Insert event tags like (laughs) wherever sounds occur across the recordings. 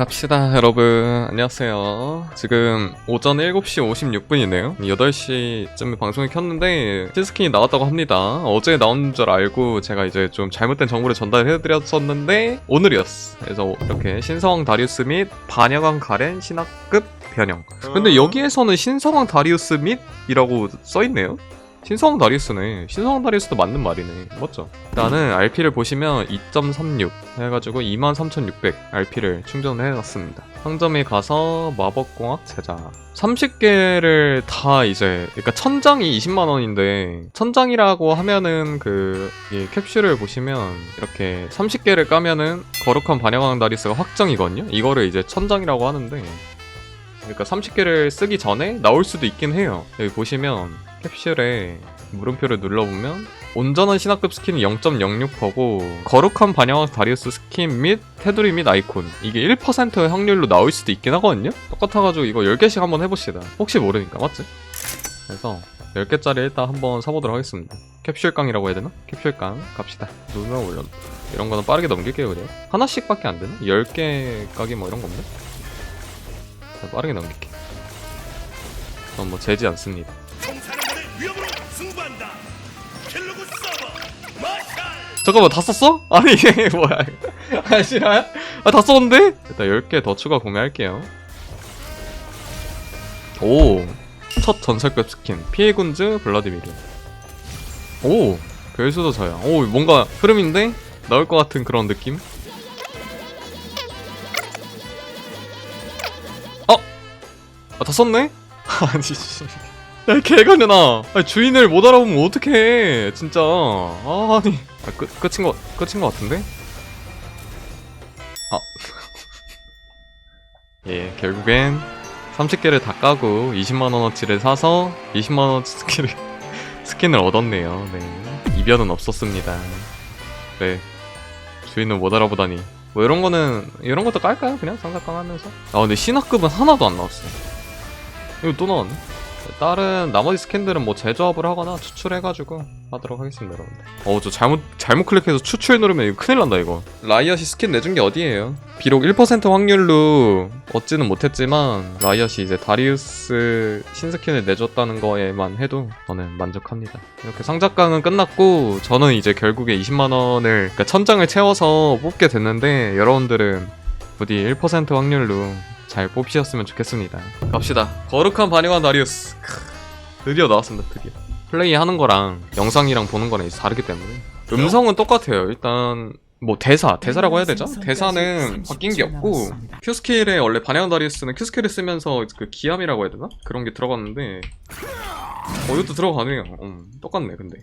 갑시다 여러분. 안녕하세요. 지금 오전 7시 56분이네요. 8시쯤에 방송을 켰는데 신스킨이 나왔다고 합니다. 어제 나온 줄 알고 제가 이제 좀 잘못된 정보를 전달해드렸었는데 오늘이었어. 그래서 이렇게 신성왕 다리우스 및 반야광 가렌 신화급 변형. 근데 여기에서는 신성왕 다리우스 및이라고 써있네요 신성왕 다리우스네. 신성왕 다리우스도 맞는 말이네. 맞죠? 일단은 RP를 보시면 2.36 해가지고 23,600 RP를 충전을 해놨습니다. 상점에 가서 마법공학 제작. 30개를 다 이제 그러니까 천장이 20만 원인데 천장이라고 하면은 그이 캡슐을 보시면 이렇게 30개를 까면은 거룩한 반야광 다리스가 확정이거든요? 이거를 이제 천장이라고 하는데 그러니까 30개를 쓰기 전에 나올 수도 있긴 해요. 여기 보시면 캡슐에 물음표를 눌러보면 온전한 신화급 스킨이 0.06%고 거룩한 반영한 다리우스 스킨 및 테두리 및 아이콘 이게 1% 확률로 나올 수도 있긴 하거든요? 똑같아가지고 이거 10개씩 한번 해봅시다. 혹시 모르니까 맞지? 그래서 10개짜리 일단 한번 사보도록 하겠습니다. 캡슐깡이라고 해야 되나? 캡슐깡 갑시다. 누르면 올려 이런 거는 빠르게 넘길게요 그냥. 하나씩밖에 안 되나? 10개 까기 뭐 이런 건데? 자, 빠르게 넘길게. 전뭐 재지 않습니다. 잠깐만 다 썼어? 아니 이게 (laughs) 뭐야? 아 싫어요? 아다 썼는데? 일단 10개 더 추가 구매할게요. 오, 첫 전설급 스킨 피해군즈 블라디미르. 오, 별수도 저야. 오, 뭔가 흐름인데 나올 것 같은 그런 느낌. 어? 아, 다 썼네? (laughs) 아니 씨. 야 개가는아 아니, 주인을 못 알아보면 어떡해 진짜 아, 아니 아, 끝, 끝인 거 끝인 거 같은데? 아. (laughs) 예, 결국엔 30개를 다 까고 20만원어치를 사서 20만원어치 스킨을, (laughs) 스킨을 얻었네요. 네. 이변은 없었습니다. 네. 주인을 못 알아보다니. 뭐 이런 거는, 이런 것도 깔까요? 그냥 상사깡 하면서? 아, 근데 신화급은 하나도 안 나왔어. 이거 또 나왔네? 다른 나머지 스캔들은 뭐 재조합을 하거나 추출해가지고 하도록 하겠습니다 여러분들 어우 저 잘못 잘못 클릭해서 추출 누르면 이거 큰일 난다 이거 라이엇이 스킨 내준 게 어디예요 비록 1% 확률로 얻지는 못했지만 라이엇이 이제 다리우스 신스킨을 내줬다는 거에만 해도 저는 만족합니다 이렇게 상작강은 끝났고 저는 이제 결국에 20만원을 그러니까 천장을 채워서 뽑게 됐는데 여러분들은 부디 1% 확률로 잘 뽑히셨으면 좋겠습니다. 갑시다. 거룩한 반영한 다리우스. 크, 드디어 나왔습니다. 드디어. 플레이 하는 거랑 영상이랑 보는 거랑 이제 다르기 때문에 음성은 똑같아요. 일단 뭐 대사, 대사라고 해야 되죠? 대사는 바뀐 게 없고 큐 스킬에 원래 반영한 다리우스는 큐 스킬을 쓰면서 그 기함이라고 해야 되나? 그런 게 들어갔는데 어 이것도 들어가네요. 음, 똑같네 근데.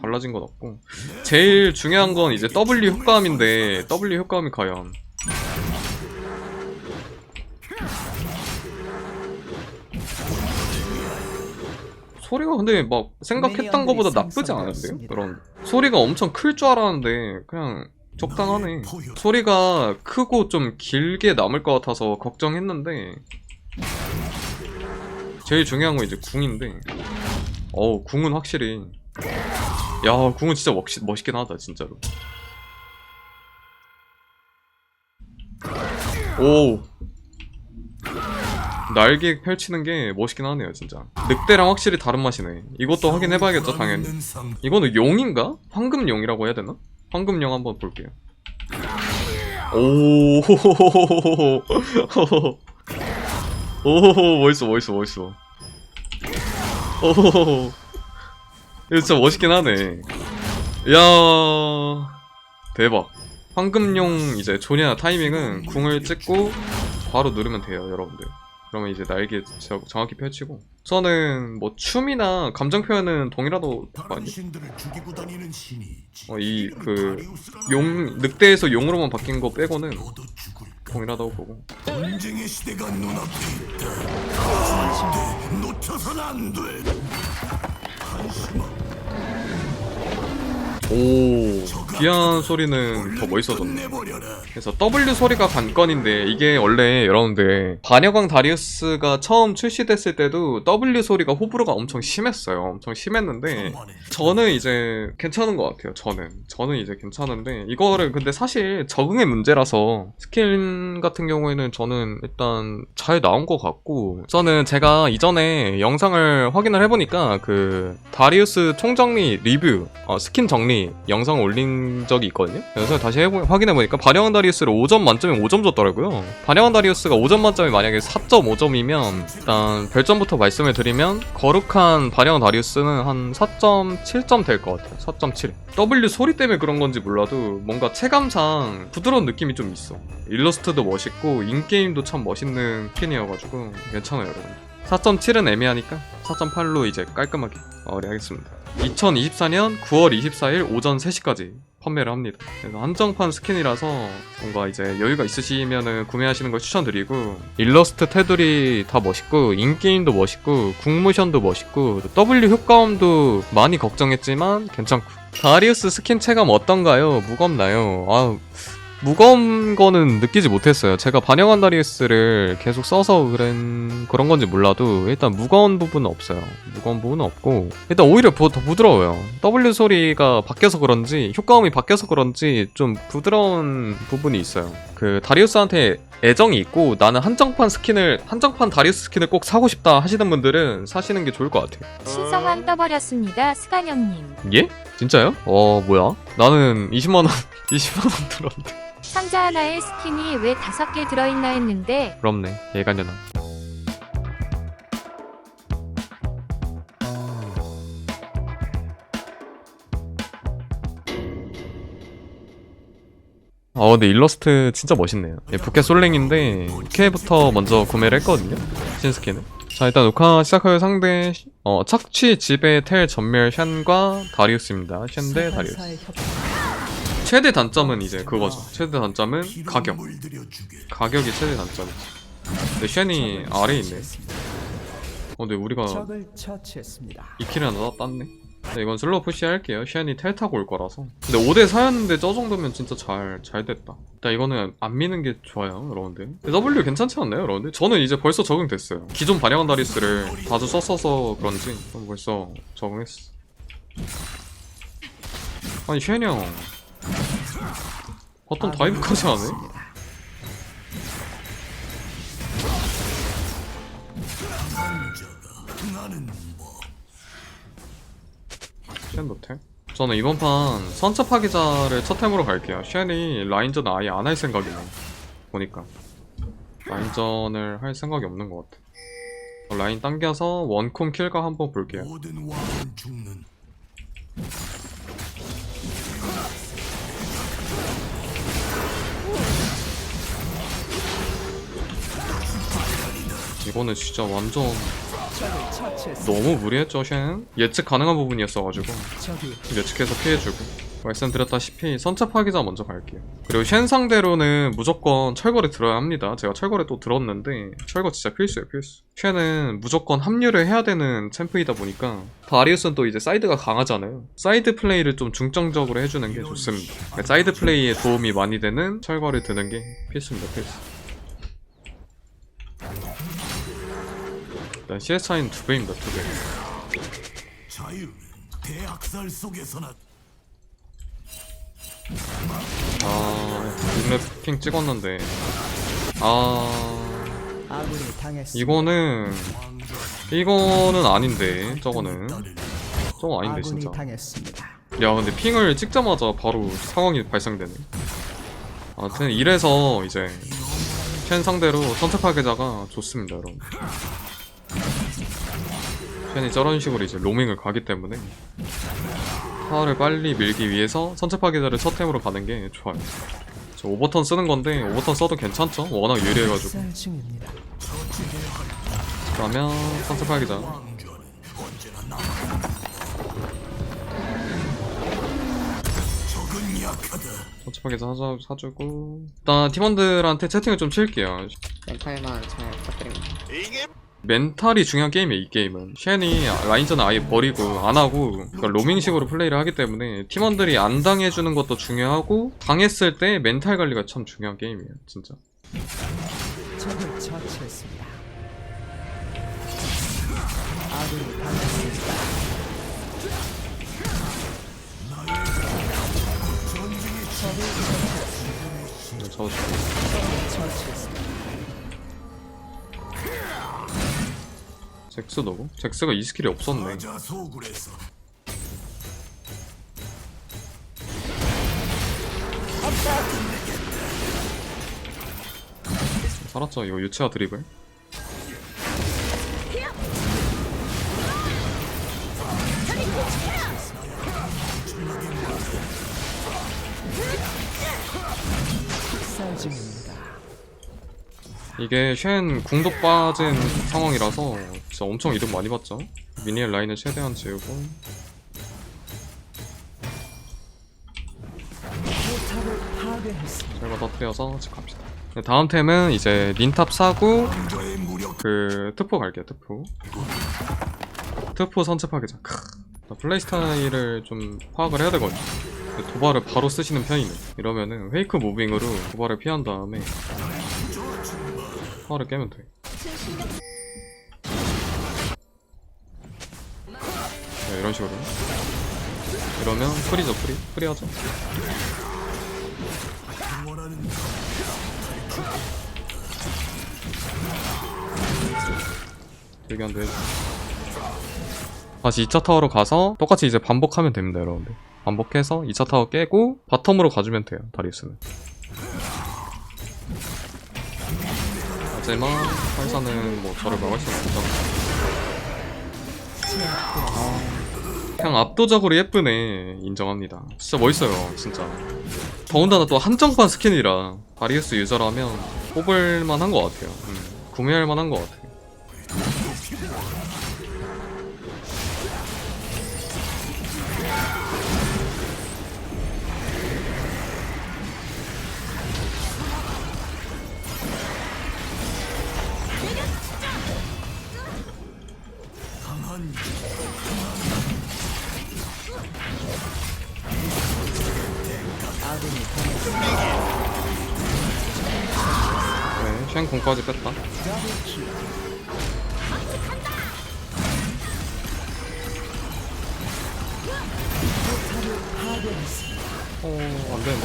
달라진 건 없고 제일 중요한 건 이제 W 효과음인데 W 효과음이 과연 소리가 근데 막 생각했던 것보다 나쁘지 않은데요? 그런 소리가 엄청 클 줄 알았는데 그냥 적당하네. 소리가 크고 좀 길게 남을 것 같아서 걱정했는데 제일 중요한 건 이제 궁인데. 어우 궁은 확실히. 야 궁은 진짜 멋있, 멋있긴 하다 진짜로. 오 날개 펼치는 게 멋있긴 하네요 진짜 늑대랑 확실히 다른 맛이네 이것도 확인해봐야겠죠 당연히 이거는 용인가? 황금용이라고 해야 되나? 황금용 한번 볼게요 오 (laughs) 오, 멋있어, 멋있어, 멋있어. 오, 이거 진짜 멋있긴 하네. 이야, 대박. 황금용 이제 조냐 타이밍은 궁을 찍고 바로 누르면 돼요, 여러분들. 그러면 이제 날개 저- 정확히 펼치고. 우선은 뭐 춤이나 감정 표현은 동일하도 많이. 어, 이, 그, 용, 늑대에서 용으로만 바뀐 거 빼고는 동일하다고 보고. 오 귀한 소리는 더 멋있어졌네. 그래서 W 소리가 관건인데 이게 원래 여러분들 반야광 다리우스가 처음 출시됐을 때도 W 소리가 호불호가 엄청 심했어요 엄청 심했는데 저는 이제 괜찮은 것 같아요. 저는 저는 이제 괜찮은데 이거를 근데 사실 적응의 문제라서 스킨 같은 경우에는 저는 일단 잘 나온 것 같고 저는 제가 이전에 영상을 확인을 해보니까 그 다리우스 총정리 리뷰 어, 스킨 정리 영상 올린 적이 있거든요. 그래서 다시 해보, 확인해보니까 반영한 다리우스를 5점 만점에 5점 줬더라고요. 반영한 다리우스가 5점 만점에 만약에 4.5점이면 일단 별점부터 말씀을 드리면 거룩한 반영 다리우스는 한 4.7점 될 것 같아요. 4.7. W 소리 때문에 그런 건지 몰라도 뭔가 체감상 부드러운 느낌이 좀 있어. 일러스트도 멋있고 인게임도 참 멋있는 스킨이어가지고 괜찮아요, 여러분. 4.7은 애매하니까 4.8로 이제 깔끔하게 마무리하겠습니다. 2024년 9월 24일 오전 3시까지 판매를 합니다. 그래서 한정판 스킨이라서 뭔가 이제 여유가 있으시면은 구매하시는 걸 추천드리고 일러스트 테두리 다 멋있고 인게임도 멋있고 국모션도 멋있고 W 효과음도 많이 걱정했지만 괜찮고 다리우스 스킨 체감 어떤가요? 무겁나요? 아 무거운 거는 느끼지 못했어요. 제가 반영한 다리우스를 계속 써서 그런 그런 건지 몰라도 일단 무거운 부분은 없어요. 무거운 부분은 없고 일단 오히려 부, 더 부드러워요. W 소리가 바뀌어서 그런지 효과음이 바뀌어서 그런지 좀 부드러운 부분이 있어요. 그 다리우스한테 애정이 있고 나는 한정판 스킨을 한정판 다리우스 스킨을 꼭 사고 싶다 하시는 분들은 사시는 게 좋을 것 같아요. 신성함 떠버렸습니다. 스간 형님. 예? 진짜요? 어 뭐야? 나는 20만 원 (laughs) 20만 원 들었는데. 상자 하나에 스킨이 왜 다섯 개 들어있나 했는데 부럽네. 예간연아. 아 근데 일러스트 진짜 멋있네요. 예, 부캐 솔랭인데 부캐부터 먼저 구매를 했거든요. 신스킨을. 자 일단 녹화 시작할 상대 어 착취 지배 텔 전멸 샨과 다리우스입니다. 샨 대 다리우스. 최대 단점은 이제 그거죠. 최대 단점은 가격. 가격이 최대 단점이지. 근데 쉔이 아래에 있네. 어, 근데 우리가. 2킬 하나 땄네. 근데 이건 슬로우 푸시 할게요. 쉔이 텔 타고 올 거라서. 근데 5대 4였는데 저 정도면 진짜 잘, 잘 됐다. 일단 이거는 안 미는 게 좋아요, 여러분들. W 괜찮지 않나요, 여러분들? 저는 이제 벌써 적응됐어요. 기존 반영한 다리스를 자주 썼어서 그런지 벌써 적응했어. 아니, 쉔이 형. 어떤 다이브까지 하네? 쉔 노템? 저는 이번 판 선차 파기자를 첫 템으로 갈게요. 쉔이 라인전 아예 안 할 생각이네. 보니까. 라인전을 할 생각이 없는 것 같아. 어, 라인 당겨서 원콤 킬각 한번 볼게요. 이거는 진짜 완전. 너무 무리했죠, 쉔? 예측 가능한 부분이었어가지고. 예측해서 피해주고. 말씀드렸다시피 선차 파기자 먼저 갈게요. 그리고 쉔 상대로는 무조건 철거를 들어야 합니다. 제가 철거를 또 들었는데 철거 진짜 필수예요, 필수. 쉔은 무조건 합류를 해야 되는 챔프이다 보니까 다리우스는 또 이제 사이드가 강하잖아요. 사이드 플레이를 좀 중점적으로 해주는 게 좋습니다. 사이드 플레이에 도움이 많이 되는 철거를 드는 게 필수입니다, 필수. 일단 CS 차이는 두 배입니다, 두 배. 자유는 대학살 속에서나 아, 랩핑 찍었는데. 아, 아군이 당했습니다. 이거는, 이거는 아닌데, 저거는. 저거 아닌데, 아군이 진짜. 당했습니다. 야, 근데 핑을 찍자마자 바로 상황이 발생되네. 아무튼, 이래서 이제, 쉔 상대로 선택 파괴자가 좋습니다, 여러분. 쉔이 저런 식으로 이제 로밍을 가기 때문에, 타워를 빨리 밀기 위해서 선택 파괴자를 첫 템으로 가는 게 좋아요. 저 오버턴 쓰는 건데, 오버턴 써도 괜찮죠? 워낙 유리해가지고. 그러면 선택 파괴자. 선택 파괴자 사주, 사주고. 일단 팀원들한테 채팅을 좀 칠게요. 멘탈만 잘 부탁드립니다. 멘탈이 중요한 게임이에요 이 게임은 쉔이 라인전을 아예 버리고 안 하고 그러니까 로밍식으로 플레이를 하기 때문에 팀원들이 안 당해주는 것도 중요하고 당했을 때 멘탈 관리가 참 중요한 게임이에요 진짜 적을 처치했습니다. 아군이 당했습니다. 저 잭스 너고? 잭스가 이 스킬이 없었네 소굴에서 살았죠 이거 유치아 드리블 중입니다. 이게 쉔 궁도 빠진 상황이라서 진짜 엄청 이득 많이 봤죠. 미니엘 라인을 최대한 지우고. 저희가 터뜨려서 집 갑시다. 네, 다음 템은 이제 린탑 사고 그 트포 갈게요 트포. 트포 선cep하기자 크. 나 플레이 스타일을 좀 파악을 해야 되거든요. 도발을 바로 쓰시는 편이네. 이러면은 페이크 무빙으로 도발을 피한 다음에 파워를 깨면 돼. 네, 이런 식으로. 이러면 프리죠 프리. 프리하죠. 원하는 대기한도 해줘 다시 2차 타워로 가서 똑같이 이제 반복하면 됩니다 여러분들. 반복해서 2차 타워 깨고 바텀으로 가주면 돼요 다리우스는 하지만 활사는 뭐 저를 막을 수는 없죠. 그냥 압도적으로 예쁘네. 인정합니다. 진짜 멋있어요 진짜. 더군다나 또 한정판 스킨이라 다리우스 유저라면 뽑을 만한 것 같아요. 음, 구매할 만한 것 같아요 네, 쉔 공까지 뺐다. 어, 안 되네.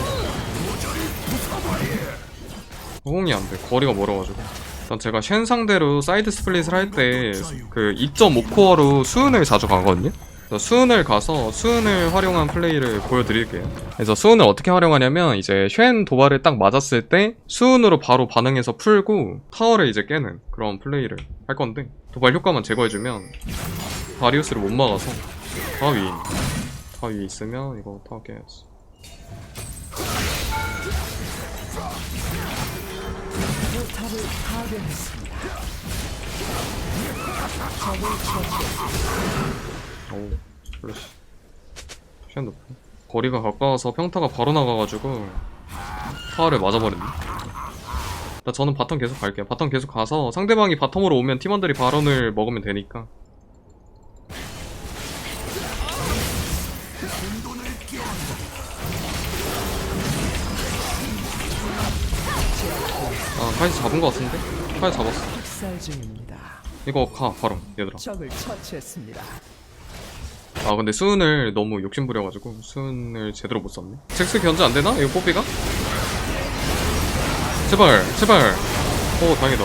호응이 안 돼. 거리가 멀어가지고. 일단 제가 쉔 상대로 사이드 스플릿을 할 때 그 2.5코어로 수은을 자주 가거든요. 그래서 수은을 가서 수은을 활용한 플레이를 보여드릴게요. 그래서 수은을 어떻게 활용하냐면 이제 쉔 도발을 딱 맞았을 때 수은으로 바로 반응해서 풀고 타워를 이제 깨는 그런 플레이를 할 건데 도발 효과만 제거해주면 바리우스를 못 막아서 다 위인. 다 위에 있으면 이거 타워 깨야지. 오, 플래시. 시간 높아. 거리가 가까워서 평타가 바로 나가가지고 타워를 맞아버렸네. 나 저는 바텀 계속 갈게요. 바텀 계속 가서 상대방이 바텀으로 오면 팀원들이 바론을 먹으면 되니까. 아, 카이스 잡은 거 같은데? 카이스 잡았어. 이거 가, 바로, 얘들아. 적을 처치했습니다. 아 근데 수은을 너무 욕심부려가지고 수은을 제대로 못 썼네 잭스 견제 안되나? 이거 뽀삐가? 제발 제발 오 다행이다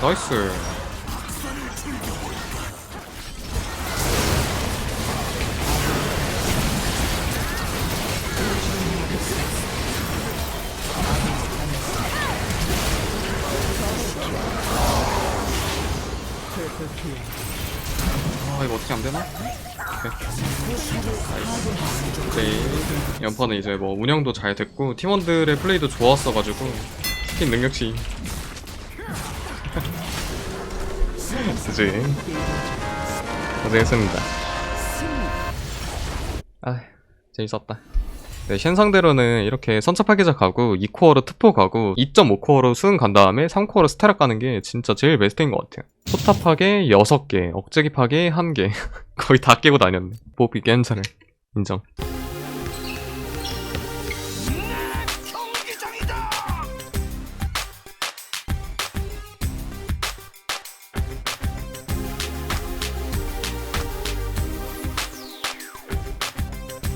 나이스 아 이거 어떻게 안되나? 오케이. 이제 연판은 이제 뭐 운영도 잘 됐고 팀원들의 플레이도 좋았어가지고 스킨 능력치. (laughs) 그지. 고생했습니다. 아 재밌었다 네, 쉔 상대로는 이렇게 선차 파괴자 가고 2코어로 트포 가고 2.5코어로 수은 간 다음에 3코어로 스테락 가는 게 진짜 제일 베스트인 것 같아요. 포탑 파괴 6개, 억제기 파괴 1개. 거의 다 깨고 다녔네. 뽀삐 괜찮을. 인정.